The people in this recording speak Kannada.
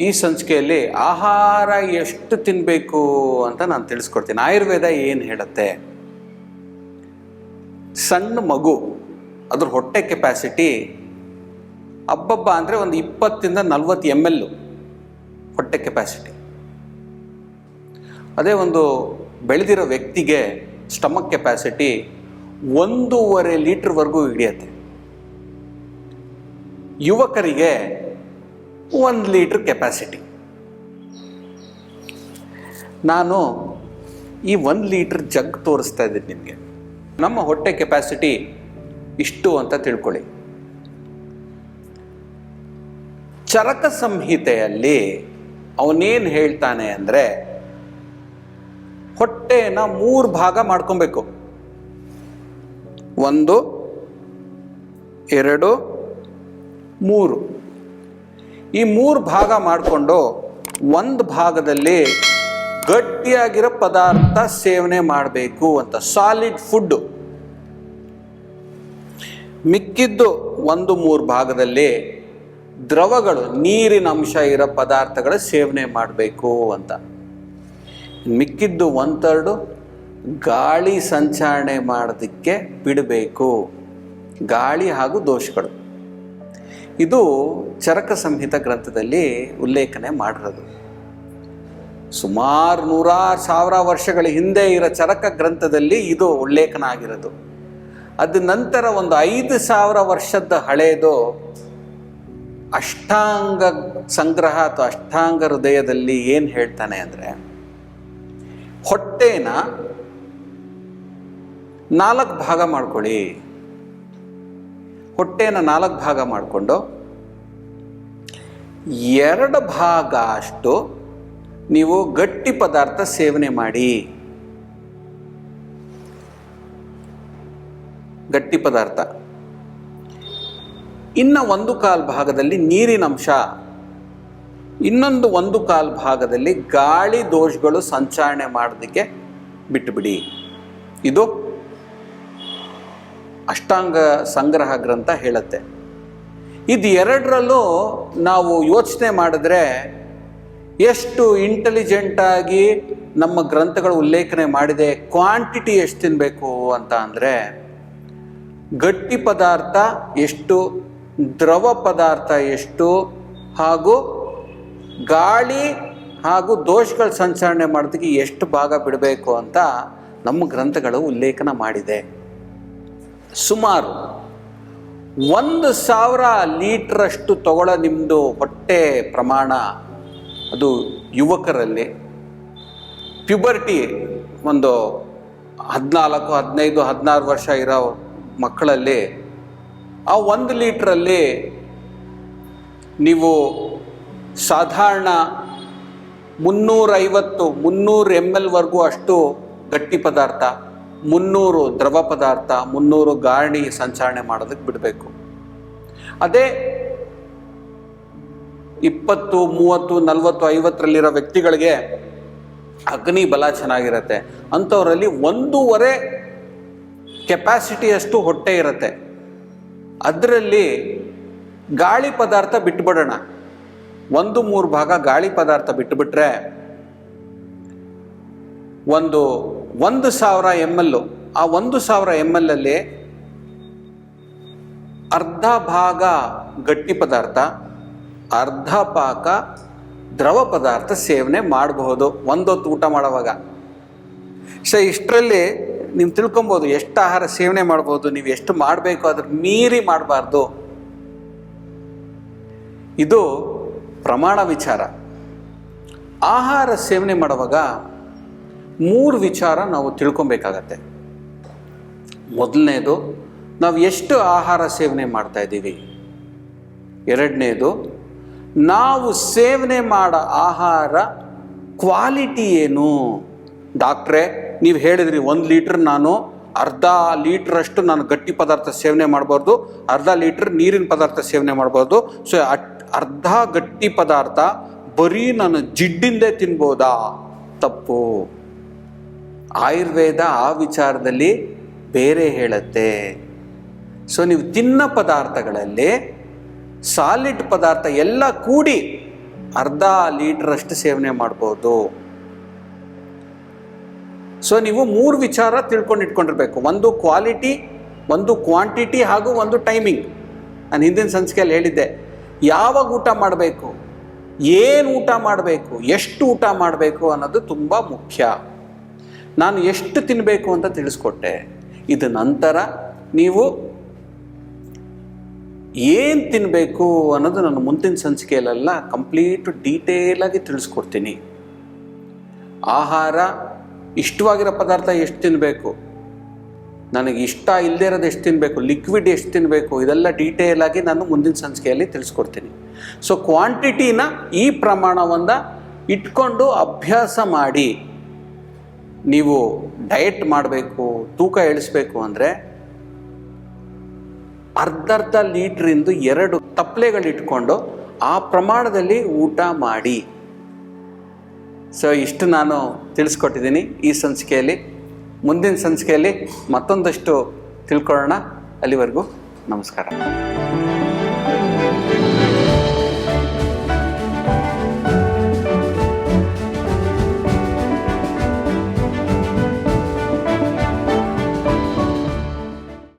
ಈ ಸಂಚಿಕೆಯಲ್ಲಿ ಆಹಾರ ಎಷ್ಟು ತಿನ್ನಬೇಕು ಅಂತ ನಾನು ತಿಳಿಸ್ಕೊಡ್ತೀನಿ. ಆಯುರ್ವೇದ ಏನು ಹೇಳುತ್ತೆ? ಸಣ್ಣ ಮಗು ಅದ್ರ ಹೊಟ್ಟೆ ಕೆಪಾಸಿಟಿ ಹಬ್ಬಬ್ಬ ಅಂದರೆ ಒಂದು ಇಪ್ಪತ್ತಿಂದ ನಲ್ವತ್ತು ಎಂ ಎಲ್ ಹೊಟ್ಟೆ ಕೆಪಾಸಿಟಿ ಅದೇ ಒಂದು ಬೆಳೆದಿರೋ ವ್ಯಕ್ತಿಗೆ ಸ್ಟಮಕ್ ಕೆಪಾಸಿಟಿ ಒಂದೂವರೆ ಲೀಟ್ರ್ವರೆಗೂ ಹಿಡಿಯತ್ತೆ. ಯುವಕರಿಗೆ ಒಂದು ಲೀಟ್ರ್ ಕೆಪಾಸಿಟಿ ನಾನು ಈ ಒಂದು ಲೀಟ್ರ್ ಜಗ್ ತೋರಿಸ್ತಾ ಇದ್ದೀನಿ ನಿಮಗೆ. ನಮ್ಮ ಹೊಟ್ಟೆ ಕೆಪಾಸಿಟಿ ಇಷ್ಟು ಅಂತ ತಿಳ್ಕೊಳ್ಳಿ. ಚರಕ ಸಂಹಿತೆಯಲ್ಲಿ ಅವನೇನು ಹೇಳ್ತಾನೆ ಅಂದರೆ, ಹೊಟ್ಟೆನ ಮೂರು ಭಾಗ ಮಾಡ್ಕೊಬೇಕು. ಒಂದು, ಎರಡು, ಮೂರು. ಈ ಮೂರು ಭಾಗ ಮಾಡಿಕೊಂಡು ಒಂದು ಭಾಗದಲ್ಲಿ ಗಟ್ಟಿಯಾಗಿರೋ ಪದಾರ್ಥ ಸೇವನೆ ಮಾಡಬೇಕು ಅಂತ. ಸಾಲಿಡ್ ಫುಡ್ಡು ಮಿಕ್ಕಿದ್ದು ಒಂದು ಮೂರು ಭಾಗದಲ್ಲಿ ದ್ರವಗಳು, ನೀರಿನ ಅಂಶ ಇರೋ ಪದಾರ್ಥಗಳ ಸೇವನೆ ಮಾಡಬೇಕು ಅಂತ. ಮಿಕ್ಕಿದ್ದು ಒನ್ ತರ್ಡು ಗಾಳಿ ಸಂಚಾರಣೆ ಮಾಡೋದಕ್ಕೆ ಬಿಡಬೇಕು. ಗಾಳಿ ಹಾಗೂ ದೋಷಗಳು. ಇದು ಚರಕ ಸಂಹಿತ ಗ್ರಂಥದಲ್ಲಿ ಉಲ್ಲೇಖನೆ ಮಾಡಿರೋದು. ಸುಮಾರು ನೂರಾರು ಸಾವಿರ ವರ್ಷಗಳ ಹಿಂದೆ ಇರೋ ಚರಕ ಗ್ರಂಥದಲ್ಲಿ ಇದು ಉಲ್ಲೇಖನ ಆಗಿರೋದು. ಅದ ನಂತರ ಒಂದು ಐದು ಸಾವಿರ ವರ್ಷದ ಹಳೆಯದು ಅಷ್ಟಾಂಗ ಸಂಗ್ರಹ ಅಥವಾ ಅಷ್ಟಾಂಗ ಹೃದಯದಲ್ಲಿ ಏನು ಹೇಳ್ತಾನೆ ಅಂದರೆ, ಹೊಟ್ಟೆನ ನಾಲ್ಕು ಭಾಗ ಮಾಡ್ಕೊಳ್ಳಿ. ಹೊಟ್ಟೆನ ನಾಲ್ಕು ಭಾಗ ಮಾಡಿಕೊಂಡು ಎರಡು ಭಾಗ ಅಷ್ಟು ನೀವು ಗಟ್ಟಿ ಪದಾರ್ಥ ಸೇವನೆ ಮಾಡಿ. ಗಟ್ಟಿ ಪದಾರ್ಥ. ಇನ್ನು ಒಂದು ಕಾಲು ಭಾಗದಲ್ಲಿ ನೀರಿನ ಅಂಶ. ಇನ್ನೊಂದು ಒಂದು ಕಾಲು ಭಾಗದಲ್ಲಿ ಗಾಳಿ ದೋಷಗಳು ಸಂಚಾರಣೆ ಮಾಡೋದಕ್ಕೆ ಬಿಟ್ಟುಬಿಡಿ ಇದು ಅಷ್ಟಾಂಗ ಸಂಗ್ರಹ ಗ್ರಂಥ ಹೇಳುತ್ತೆ. ಇದು ಎರಡರಲ್ಲೂ ನಾವು ಯೋಚನೆ ಮಾಡಿದ್ರೆ ಎಷ್ಟು ಇಂಟೆಲಿಜೆಂಟಾಗಿ ನಮ್ಮ ಗ್ರಂಥಗಳು ಉಲ್ಲೇಖನೆ ಮಾಡಿದೆ ಕ್ವಾಂಟಿಟಿ ಎಷ್ಟು ತಿನ್ನಬೇಕು ಅಂತ ಅಂದರೆ ಗಟ್ಟಿ ಪದಾರ್ಥ ಎಷ್ಟು, ದ್ರವ ಪದಾರ್ಥ ಎಷ್ಟು, ಹಾಗೂ ಗಾಳಿ ಹಾಗೂ ದೋಷಗಳ ಸಂಚರಣೆ ಮಾಡೋದಕ್ಕೆ ಎಷ್ಟು ಭಾಗ ಬಿಡಬೇಕು ಅಂತ ನಮ್ಮ ಗ್ರಂಥಗಳು ಉಲ್ಲೇಖನ ಮಾಡಿದೆ. ಸುಮಾರು ಒಂದು ಸಾವಿರ ಲೀಟ್ರಷ್ಟು ತಗೊಳ್ಳೋ ನಿಮ್ಮದು ಹೊಟ್ಟೆ ಪ್ರಮಾಣ ಅದು ಯುವಕರಲ್ಲಿ. ಪ್ಯುಬರ್ಟಿ ಒಂದು ಹದಿನಾಲ್ಕು, ಹದಿನೈದು, ಹದಿನಾರು ವರ್ಷ ಇರೋ ಮಕ್ಕಳಲ್ಲಿ ಆ ಒಂದು ಲೀಟ್ರಲ್ಲಿ ನೀವು ಸಾಧಾರಣ ಮುನ್ನೂರೈವತ್ತು, ಮುನ್ನೂರು ಎಂ ಎಲ್ವರೆಗೂ ಅಷ್ಟು ಗಟ್ಟಿ ಪದಾರ್ಥ. ಮುನ್ನೂರು ದ್ರವ ಪದಾರ್ಥ, ಮುನ್ನೂರು ಗಾಳಿ ಸಂಚಾರಣೆ ಮಾಡೋದಕ್ಕೆ ಬಿಡಬೇಕು. ಅದೇ ಇಪ್ಪತ್ತು, ಮೂವತ್ತು, ನಲವತ್ತು, ಐವತ್ತರಲ್ಲಿರೋ ವ್ಯಕ್ತಿಗಳಿಗೆ ಅಗ್ನಿ ಬಲ ಚೆನ್ನಾಗಿರುತ್ತೆ. ಅಂಥವರಲ್ಲಿ ಒಂದೂವರೆ ಕೆಪಾಸಿಟಿಯಷ್ಟು ಹೊಟ್ಟೆ ಇರುತ್ತೆ. ಅದರಲ್ಲಿ ಗಾಳಿ ಪದಾರ್ಥ ಬಿಟ್ಬಿಡೋಣ. ಒಂದು, ಮೂರು ಭಾಗ ಗಾಳಿ ಪದಾರ್ಥ ಬಿಟ್ಟುಬಿಟ್ರೆ ಒಂದು ಒಂದು ಸಾವಿರ ಎಂ ಎಲ್ ಆ ಒಂದು ಸಾವಿರ ಎಂ ಎಲ್ ಅಲ್ಲಿ ಅರ್ಧ ಭಾಗ ಗಟ್ಟಿ ಪದಾರ್ಥ, ಅರ್ಧ ಪಾಕ ದ್ರವ ಪದಾರ್ಥ ಸೇವನೆ ಮಾಡಬಹುದು. ಒಂದೊತ್ತು ಊಟ ಮಾಡುವಾಗ. ಸೊ ಇಷ್ಟರಲ್ಲಿ ನೀವು ತಿಳ್ಕೊಬೋದು ಎಷ್ಟು ಆಹಾರ ಸೇವನೆ ಮಾಡ್ಬೋದು, ನೀವು ಎಷ್ಟು ಮಾಡಬೇಕು ಅದ್ರ ಮೀರಿ ಮಾಡಬಾರ್ದು. ಇದು ಪ್ರಮಾಣ ವಿಚಾರ. ಆಹಾರ ಸೇವನೆ ಮಾಡುವಾಗ ಮೂರು ವಿಚಾರ ನಾವು ತಿಳ್ಕೊಬೇಕಾಗತ್ತೆ. ಮೊದಲನೇದು, ನಾವು ಎಷ್ಟು ಆಹಾರ ಸೇವನೆ ಮಾಡ್ತಾ ಇದ್ದೀವಿ? ಎರಡನೇದು, ನಾವು ಸೇವನೆ ಮಾಡೋ ಆಹಾರ ಕ್ವಾಲಿಟಿ ಏನು? ಡಾಕ್ಟ್ರೆ, ನೀವು ಹೇಳಿದ್ರಿ ಒಂದು ಲೀಟ್ರ್ ನಾನು ಅರ್ಧ ಲೀಟ್ರಷ್ಟು ನಾನು ಗಟ್ಟಿ ಪದಾರ್ಥ ಸೇವನೆ ಮಾಡಬಾರ್ದು, ಅರ್ಧ ಲೀಟ್ರ್ ನೀರಿನ ಪದಾರ್ಥ ಸೇವನೆ ಮಾಡಬಾರ್ದು. ಸೊ ಅರ್ಧ ಗಟ್ಟಿ ಪದಾರ್ಥ ಬರೀ ನಾನು ಜಿಡ್ಡಿಂದೇ ತಿನ್ಬೋದಾ? ತಪ್ಪು. ಆಯುರ್ವೇದ ಆ ವಿಚಾರದಲ್ಲಿ ಬೇರೆ ಹೇಳುತ್ತೆ. ಸೊ ನೀವು ತಿನ್ನೋ ಪದಾರ್ಥಗಳಲ್ಲಿ ಸಾಲಿಡ್ ಪದಾರ್ಥ ಎಲ್ಲ ಕೂಡಿ ಅರ್ಧ ಲೀಟ್ರಷ್ಟು ಸೇವನೆ ಮಾಡ್ಬೋದು. ಸೊ ನೀವು ಮೂರು ವಿಚಾರ ತಿಳ್ಕೊಂಡು ಇಟ್ಕೊಂಡಿರ್ಬೇಕು. ಒಂದು ಕ್ವಾಲಿಟಿ, ಒಂದು ಕ್ವಾಂಟಿಟಿ ಹಾಗೂ ಒಂದು ಟೈಮಿಂಗ್. ನಾನು ಹಿಂದಿನ ಸಂಚಿಕೆಯಲ್ಲಿ ಹೇಳಿದ್ದೆ, ಯಾವಾಗ ಊಟ ಮಾಡಬೇಕು, ಏನು ಊಟ ಮಾಡಬೇಕು, ಎಷ್ಟು ಊಟ ಮಾಡಬೇಕು ಅನ್ನೋದು ತುಂಬ ಮುಖ್ಯ. ನಾನು ಎಷ್ಟು ತಿನ್ನಬೇಕು ಅಂತ ತಿಳಿಸ್ಕೊಟ್ಟೆ. ಇದು ನಂತರ ನೀವು ಏನು ತಿನ್ನಬೇಕು ಅನ್ನೋದು ನಾನು ಮುಂದಿನ ಸಂಚಿಕೆಯಲ್ಲೆಲ್ಲ ಕಂಪ್ಲೀಟ್ ಡೀಟೇಲಾಗಿ ತಿಳಿಸ್ಕೊಡ್ತೀನಿ. ಆಹಾರ, ಇಷ್ಟವಾಗಿರೋ ಪದಾರ್ಥ ಎಷ್ಟು ತಿನ್ನಬೇಕು ನನಗೆ ಇಷ್ಟ ಇಲ್ಲದೆ ಇರೋದು ಎಷ್ಟು ತಿನ್ನಬೇಕು ಲಿಕ್ವಿಡ್ ಎಷ್ಟು ತಿನ್ನಬೇಕು ಇದೆಲ್ಲ ಡೀಟೇಲ್ ಆಗಿ ನಾನು ಮುಂದಿನ ಸಂಚಿಕೆಯಲ್ಲಿ ತಿಳಿಸ್ಕೊಡ್ತೀನಿ. ಸೊ ಕ್ವಾಂಟಿಟಿನ ಈ ಪ್ರಮಾಣವನ್ನು ಇಟ್ಕೊಂಡು ಅಭ್ಯಾಸ ಮಾಡಿ. ನೀವು ಡಯಟ್ ಮಾಡಬೇಕು, ತೂಕ ಇಳಿಸ್ಬೇಕು ಅಂದರೆ ಅರ್ಧರ್ಧ ಲೀಟ್ರಿಂದ ಎರಡು ತಪ್ಪಲೆಗಳಿಟ್ಕೊಂಡು ಆ ಪ್ರಮಾಣದಲ್ಲಿ ಊಟ ಮಾಡಿ. ಸೊ ಇಷ್ಟು ನಾನು ತಿಳಿಸ್ಕೊಟ್ಟಿದ್ದೀನಿ ಈ ಸಂಚಿಕೆಯಲ್ಲಿ. ಮುಂದಿನ ಸಂಚಿಕೆಯಲ್ಲಿ ಮತ್ತೊಂದಷ್ಟು ತಿಳ್ಕೊಳ್ಳೋಣ. ಅಲ್ಲಿವರೆಗೂ ನಮಸ್ಕಾರ.